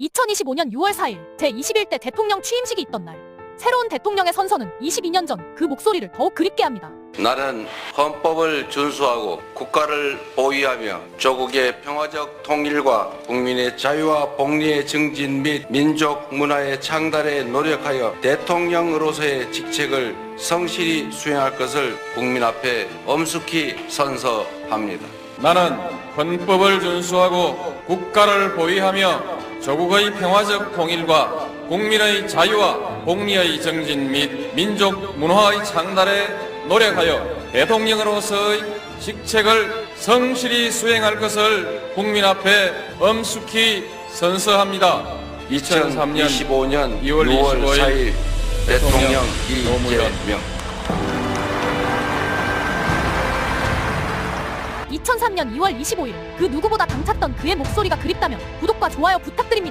2025년 6월 4일 제21대 대통령 취임식이 있던 날 새로운 대통령의 선서는 22년 전 그 목소리를 더욱 그립게 합니다. 나는 헌법을 준수하고 국가를 보위하며 조국의 평화적 통일과 국민의 자유와 복리의 증진 및 민족 문화의 창달에 노력하여 대통령으로서의 직책을 성실히 수행할 것을 국민 앞에 엄숙히 선서합니다. 나는 헌법을 준수하고 국가를 보위하며 조국의 평화적 통일과 국민의 자유와 복리의 정진 및 민족 문화의 창달에 노력하여 대통령으로서의 직책을 성실히 수행할 것을 국민 앞에 엄숙히 선서합니다. 2003년 2025년 2월 6월 25일 4일 대통령 노무현. 이재명 2003년 2월 25일 그 누구보다 당찼던 그의 목소리가 그립다면 구독과 좋아요 부탁드립니다.